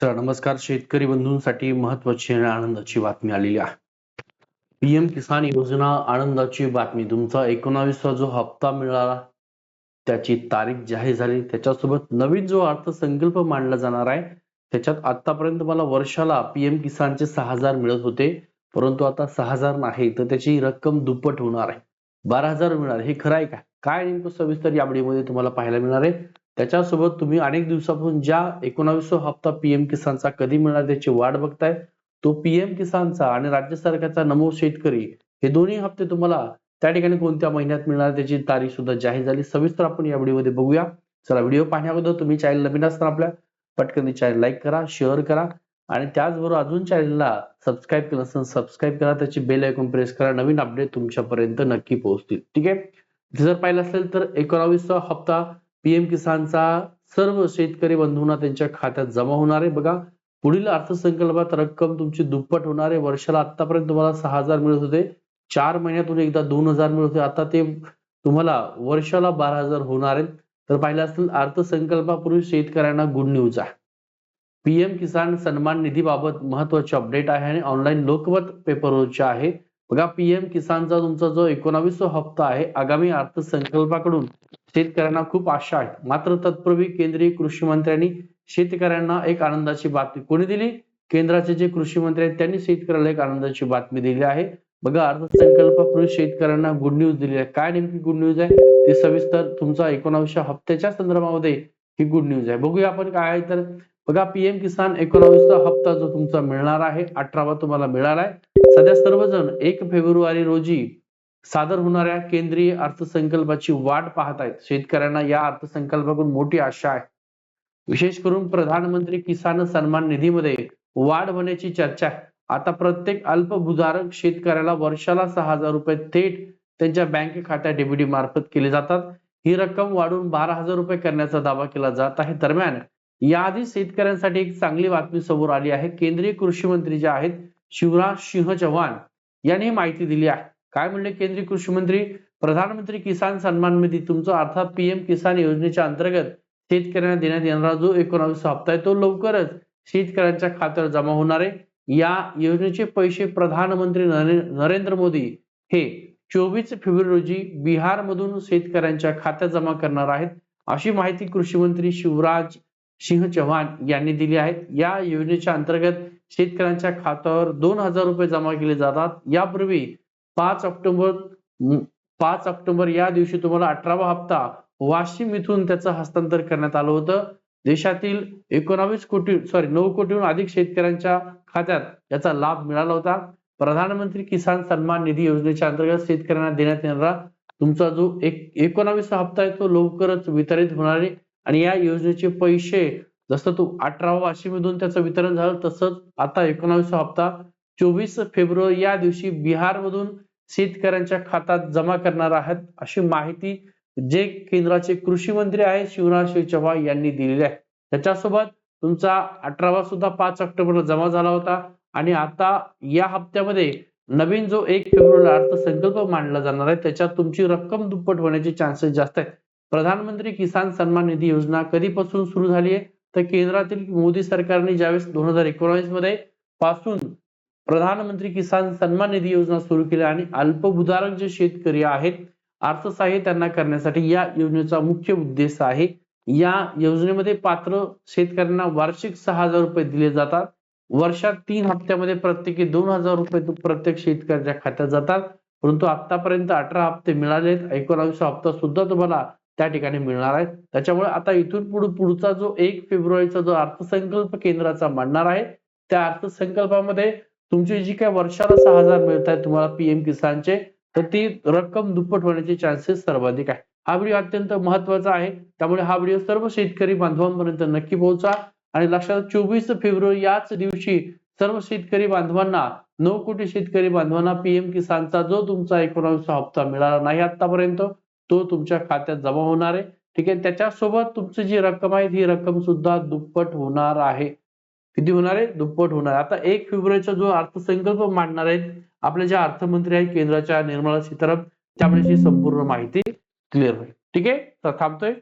तर नमस्कार शेतकरी बंधूंसाठी महत्वाची आणि आनंदाची बातमी आलेली आहे. पीएम किसान योजना आनंदाची बातमी. तुमचा एकोणावीसचा जो हप्ता मिळाला त्याची तारीख जाहीर झाली. त्याच्यासोबत नवीन जो अर्थसंकल्प मांडला जाणार आहे त्याच्यात आतापर्यंत मला वर्षाला पीएम किसानचे सहा हजार मिळत होते परंतु आता सहा हजार नाही तर त्याची रक्कम दुप्पट होणार आहे. बारा हजार मिळणार. हे खरं आहे का? काय नेमकं सविस्तर या व्हिडिओमध्ये तुम्हाला पाहायला मिळणार आहे. त्याच्यासोबत तुम्ही अनेक दिवसापासून ज्या एकोणावीस हप्ता पीएम किसानचा कधी मिळणार त्याची वाट बघताय तो पीएम किसानचा आणि राज्य सरकारचा नमो शेतकरी हे दोन्ही हप्ते तुम्हाला त्या ठिकाणी कोणत्या महिन्यात मिळणार त्याची तारीख सुद्धा जाहीर झाली. सविस्तर आपण या व्हिडिओमध्ये बघूया. चला व्हिडिओ पाहण्याबद्दल तुम्ही चॅनल नवीन असताना आपल्या पटकन चॅनल लाईक करा शेअर करा आणि त्याचबरोबर अजून चॅनलला सबस्क्राईब केलं असेल सबस्क्राईब करा. त्याची बेल ऐकून प्रेस करा. नवीन अपडेट तुमच्यापर्यंत नक्की पोहोचतील. ठीक आहे? जर पाहिलं असेल तर एकोणावीसवा हप्ता पीएम किसानचा सर्व शेतकरी बंधूंना त्यांच्या खात्यात जमा होणार आहे. बघा पुढील अर्थसंकल्पात रक्कम तुमची दुप्पट होणार आहे. वर्षाला आतापर्यंत तुम्हाला सहा हजार मिळत होते. चार महिन्यातून एकदा दोन हजार मिळत होते. आता ते तुम्हाला वर्षाला बारा हजार होणार आहेत. तर पाहिलं असेल अर्थसंकल्पापूर्वी शेतकऱ्यांना गुड न्यूज आहे. पीएम किसान सन्मान निधीबाबत महत्त्वाचे अपडेट आहे आणि ऑनलाईन लोकमत पेपरवरचे आहे. बघा पीएम किसानचा तुमचा जो एकोणावीस हप्ता आहे आगामी अर्थसंकल्पाकडून शेतकऱ्यांना खूप आशा आहे. मात्र तत्पूर्वी केंद्रीय कृषी मंत्र्यांनी शेतकऱ्यांना एक आनंदाची बातमी कोणी दिली? केंद्राचे जे कृषी मंत्री आहेत त्यांनी शेतकऱ्याला एक आनंदाची बातमी दिली आहे. बघा अर्थसंकल्पापूर्वी शेतकऱ्यांना गुड न्यूज दिली आहे. काय नेमकी गुड न्यूज आहे? ते सविस्तर तुमचा एकोणावीसच्या हप्त्याच्या संदर्भामध्ये ही गुड न्यूज आहे. बघूया आपण काय आहे तर. बघा पीएम किसान एकोणावीसचा हप्ता जो तुमचा मिळणार आहे अठरावा तुम्हाला मिळाला आहे. सध्या सर्वजण एक फेब्रुवारी रोजी सादर होणाऱ्या केंद्रीय अर्थसंकल्पाची वाट पाहत आहेत. शेतकऱ्यांना या अर्थसंकल्पाकडून मोठी आशा आहे. विशेष करून प्रधानमंत्री किसान सन्मान निधीमध्ये वाढ होण्याची चर्चा आहे. आता प्रत्येक अल्पभूधारक शेतकऱ्याला वर्षाला सहा हजार रुपये थेट त्यांच्या बँक खात्यात डीबीडी मार्फत केले जातात. ही रक्कम वाढून बारा हजार रुपये करण्याचा दावा केला जात आहे. दरम्यान याआधी शेतकऱ्यांसाठी एक चांगली बातमी समोर आली आहे. केंद्रीय कृषी मंत्री जे आहेत शिवराज सिंह चव्हाण यांनी माहिती दिली आहे. काय म्हणले केंद्रीय कृषी मंत्री? प्रधानमंत्री किसान सन्मान निधी. तुमचा अर्थात पीएम किसान योजनेच्या अंतर्गत शेतकऱ्यांना देण्यात येणारा जो एकोणावीस हप्ता आहे तो लवकरच शेतकऱ्यांच्या खात्यावर जमा होणार आहे. या योजनेचे पैसे प्रधानमंत्री नरेंद्र मोदी हे चोवीस फेब्रुवारी रोजी बिहार मधून शेतकऱ्यांच्या खात्यात जमा करणार आहेत. अशी माहिती कृषी मंत्री शिवराज सिंह चव्हाण यांनी दिली आहे. या योजनेच्या अंतर्गत शेतकऱ्यांच्या खात्यावर दोन हजार रुपये जमा केले जातात. यापूर्वी पाच ऑक्टोबर पाच ऑक्टोबर या दिवशी तुम्हाला अठरावा हप्ता वाशिम इथून त्याचं हस्तांतर करण्यात आलं होतं. देशातील एकोणावीस कोटी सॉरी नऊ कोटीहून अधिक शेतकऱ्यांच्या खात्यात याचा लाभ मिळाला होता. प्रधानमंत्री किसान सन्मान निधी योजनेच्या अंतर्गत शेतकऱ्यांना देण्यात येणारा तुमचा जो एक एकोणावीस हप्ता आहे तो लवकरच वितरित होणार आहे. आणि या योजनेचे पैसे जसं तो अठरावा वाशिमधून त्याचं वितरण झालं तसंच आता एकोणावीस हप्ता चोवीस फेब्रुवारी या दिवशी बिहार मधून शेतकऱ्यांच्या खात्यात जमा करणार आहेत अशी माहिती जे केंद्राचे कृषी मंत्री आहेत शिवराज सिंह चौहान यांनी दिलेली आहे. त्याच्यासोबत तुमचा अठरावा सुद्धा पाच ऑक्टोबरला जमा झाला होता आणि आता या हप्त्यामध्ये नवीन जो एक फेब्रुवारीला अर्थसंकल्प मांडला जाणार आहे त्याच्यात तुमची रक्कम दुप्पट होण्याचे चान्सेस जास्त आहेत. प्रधानमंत्री किसान सन्मान निधी योजना कधीपासून सुरू झाली आहे? तर केंद्रातील मोदी सरकारने ज्यावेळेस दोन हजार एकोणावीसमध्ये पासून प्रधानमंत्री किसान सन्मान निधी योजना सुरू केली आणि अल्पभूधारक जे शेतकरी आहेत अर्थसहाय्य त्यांना करण्यासाठी या योजनेचा मुख्य उद्देश आहे. या योजनेमध्ये पात्र शेतकऱ्यांना वार्षिक सहा हजार रुपये दिले जातात. वर्षात तीन हप्त्यामध्ये प्रत्येकी दोन हजार रुपये प्रत्येक शेतकऱ्याच्या खात्यात जातात. परंतु आतापर्यंत अठरा हप्ते मिळाले एकोणावीस हप्ता सुद्धा तुम्हाला त्या ठिकाणी मिळणार आहे त्याच्यामुळे आता इथून पुढे पुढचा जो एक फेब्रुवारीचा जो अर्थसंकल्प केंद्राचा मांडणार आहे त्या अर्थसंकल्पामध्ये तुमची जी काय वर्षाला सहा हजार मिळत आहे तुम्हाला पीएम किसानचे तर ती रक्कम दुप्पट होण्याचे चान्सेस सर्वाधिक आहे. हा व्हिडिओ अत्यंत महत्त्वाचा आहे. त्यामुळे हा व्हिडिओ सर्व शेतकरी बांधवांपर्यंत नक्की पोहोचा. आणि लक्षात चोवीस फेब्रुवारी याच दिवशी सर्व शेतकरी बांधवांना नऊ कोटी शेतकरी बांधवांना पीएम किसानचा जो तुमचा एकोणावीसचा हप्ता मिळाला नाही आतापर्यंत तो तुमच्या खात्यात जमा होणार आहे. ठीक आहे? त्याच्यासोबत तुमची जी रक्कम आहे ती रक्कम सुद्धा दुप्पट होणार आहे. किती होणार आहे? दुप्पट होणार. आता एक फेब्रुवारीचा जो अर्थसंकल्प मांडणार आहेत आपले जे अर्थमंत्री आहेत केंद्राच्या निर्मला सीतारामन त्यामुळे संपूर्ण माहिती क्लिअर होईल. ठीक आहे? तर थांबतोय.